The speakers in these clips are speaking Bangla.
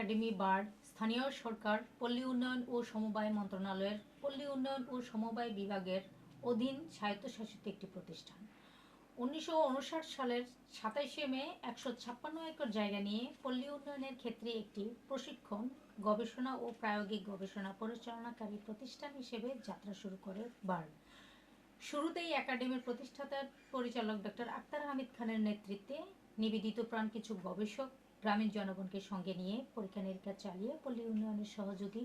একাডেমি, বার্ড, স্থানীয় সরকার, পল্লী উন্নয়ন ও সমবায় মন্ত্রণালয়ের, পল্লী উন্নয়ন ও সমবায় বিভাগের অধীন স্বায়ত্তশাসিত একটি প্রতিষ্ঠান। উনিশশো উনষাট সালের সাতাইশে মে একশো ছাপ্পান্ন একর জায়গা নিয়ে পল্লী উন্নয়নের ক্ষেত্রে একটি প্রশিক্ষণ, গবেষণা ও প্রায়োগিক গবেষণা পরিচালনাকারী প্রতিষ্ঠান হিসেবে যাত্রা শুরু করে বার্ড। শুরুতেই একাডেমির প্রতিষ্ঠাতার পরিচালক ডক্টর আক্তার হামিদ খানের নেতৃত্বে নিবেদিত প্রাণ কিছু গবেষক গ্রামীণ জনগণকে সঙ্গে নিয়ে পরীক্ষা নিরীক্ষা চালিয়ে পল্লী উন্নয়নের সহযোগী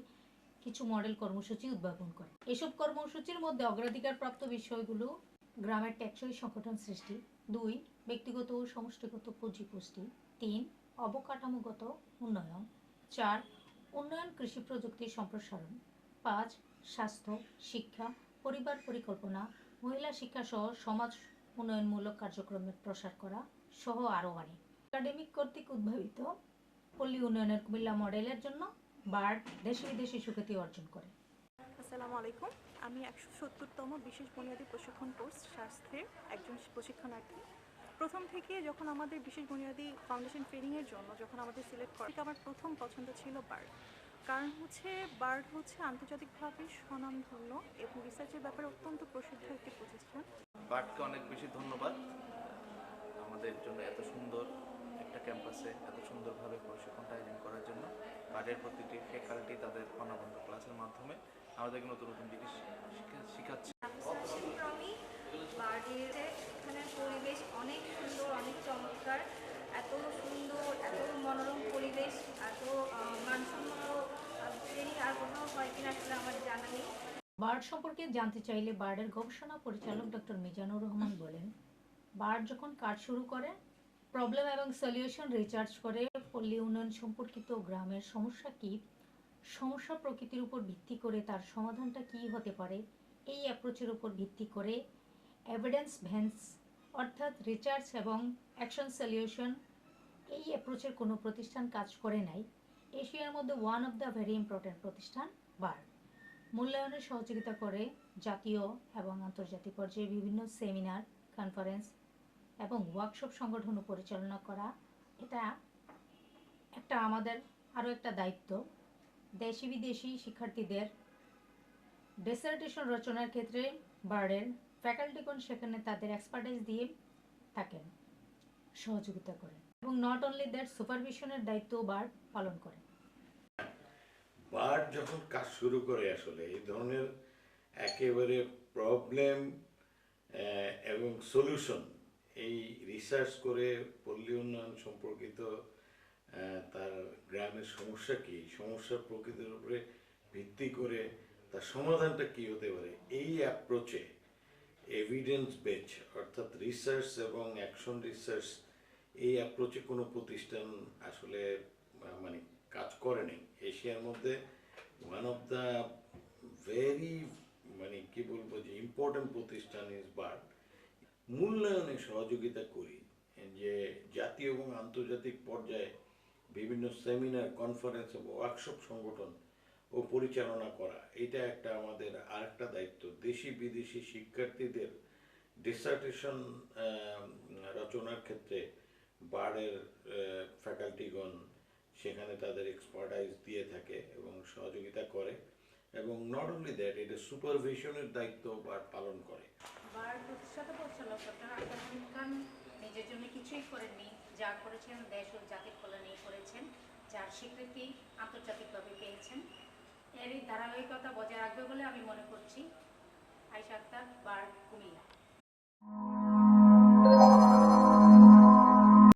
কিছু মডেল কর্মসূচি উদ্ভাবন করে। এসব কর্মসূচির মধ্যে অগ্রাধিকারপ্রাপ্ত বিষয়গুলো গ্রামের টেকসই সংগঠন সৃষ্টি, দুই, ব্যক্তিগত ও সমষ্টিগত পুঁজি পুষ্টি, তিন, অবকাঠামোগত উন্নয়ন, চার, উন্নয়ন কৃষি প্রযুক্তির সম্প্রসারণ, পাঁচ, স্বাস্থ্য, শিক্ষা, পরিবার পরিকল্পনা, মহিলা শিক্ষা সহ সমাজ উন্নয়নমূলক কার্যক্রমের প্রসার করা সহ আরও অনেক। একাডেমিক কর্তৃক উদ্ভাবিত পল্লী উন্নয়নের কুমিল্লা মডেলের জন্য বার্ড দেশে বিদেশে সুখ্যাতি অর্জন করে। আসসালামু আলাইকুম। আমি একশো সত্তরতম বিশেষ বুনিয়াদী প্রশিক্ষণ কোর্স স্বাস্থ্যের একজন প্রশিক্ষণার্থী। প্রথম থেকে যখন আমাদের বিশেষ বুনিয়াদী ফাউন্ডেশন ট্রেনিংয়ের জন্য যখন আমাদের সিলেক্ট করে ঠিক আমার প্রথম পছন্দ ছিল বার্ড। কারণ হচ্ছে বার্ড হচ্ছে আন্তর্জাতিকভাবে স্বনামধন্য এবং রিসার্চের ব্যাপারে অত্যন্ত প্রসিদ্ধ একটি প্রতিষ্ঠান। বার্ডকে অনেক বেশি ধন্যবাদ। আমাদের জন্য এত সুন্দর একটা ক্যাম্পাসে এত সুন্দরভাবে প্রশিক্ষণটা আয়োজন করার জন্য বার্ডের প্রতিটি ফ্যাকাল্টি তাদের অনাবন্ধ ক্লাসের মাধ্যমে আমাদেরকে নতুন নতুন জিনিস শিখা- শিখাচ্ছে। এখানের পরিবেশ অনেক সুন্দর অনেক চমৎকার। এত সুন্দর এত মনোরম পরিবেশ এত আহ, মানসম্মত ট্রেনিং আর কোথাও হয় কিনা আসলে আমার জানা নেই। বার্ড সম্পর্কে জানতে চাইলে বার্ডের গবেষণা পরিচালক ডক্টর মিজানুর রহমান বলেন বার্ড যখন কাজ শুরু করে প্রবলেম এবং সলিউশন রিচার্জ করে পল্লী উন্নয়ন সম্পর্কিত গ্রামের সমস্যা কি? সমস্যা প্রকৃতির উপর ভিত্তি করে তার সমাধানটা কি হতে পারে? এই অ্যাপ্রোচের উপর ভিত্তি করে এভিডেন্স ভ্যান্স অর্থাৎ রিচার্জ এবং অ্যাকশন সলিউশন এই অ্যাপ্রোচের কোনো প্রতিষ্ঠান কাজ করে নাই। এশিয়ার মধ্যে one of the very important প্রতিষ্ঠান বার মূল্যায়নের সহযোগিতা করে জাতীয় এবং আন্তর্জাতিক পর্যায়ে বিভিন্ন সেমিনার কনফারেন্স এবং ওয়ার্কশপ সংগঠন ও পরিচালনা করা, এটা একটা আমাদের আরও একটা দায়িত্ব। দেশি বিদেশি শিক্ষার্থীদের ডেসার্টেশন রচনার ক্ষেত্রে বার্ডের ফ্যাকাল্টিগণ সেখানে তাদের এক্সপার্টাইজ দিয়ে থাকেন, সহযোগিতা করেন এবং নট অনলি দ্যাট সুপারভিশনের দায়িত্ব বার্ড পালন করে বার্ড যখন কাজ শুরু করে আসলে, এই ধরনের একেবারে প্রবলেম এবং সলিউশন এই রিসার্চ করে পল্লী উন্নয়ন সম্পর্কিত তার গ্রামের সমস্যা কি? সমস্যার প্রকৃতির উপরে ভিত্তি করে তার সমাধানটা কি হতে পারে? এই অ্যাপ্রোচে এভিডেন্স বেচ অর্থাৎ রিসার্চ এবং অ্যাকশন রিসার্চ এই অ্যাপ্রোচে কোনো প্রতিষ্ঠান আসলে মানে কাজ করেনি এশিয়ার মধ্যে ওয়ান অফ দ্য ভেরি মানে কি বলব যে ইম্পর্টেন্ট প্রতিষ্ঠান ইজ বার্ড মূল্যায়নে সহযোগিতা করি। যে জাতীয় এবং আন্তর্জাতিক পর্যায়ে বিভিন্ন সেমিনার কনফারেন্স এবং ওয়ার্কশপ সংগঠন ও পরিচালনা করা, এটা একটা আমাদের আরেকটা দায়িত্ব। দেশি বিদেশি শিক্ষার্থীদের ডিসার্টেশন রচনার ক্ষেত্রে বার্ডের ফ্যাকাল্টিগণ সেখানে তাদের এক্সপার্টাইজ দিয়ে থাকে এবং সহযোগিতা করে এবং নট অনলি দ্যাট এটা সুপারভিশনের দায়িত্ব বার্ড পালন করে। বার প্রতিষ্ঠাতা পরিচালক ডক্টর আক্তার হামিদ খান নিজের জন্য কিছুই করেননি। যা করেছেন দেশ ও জাতির কল্যাণে করেছেন। যার স্বীকৃতি আন্তর্জাতিকভাবে পেয়েছেন। এরই ধারাবাহিকতা বজায় রাখবে বলে আমি মনে করছি। আইসা আক্তার বার কুমিল্লা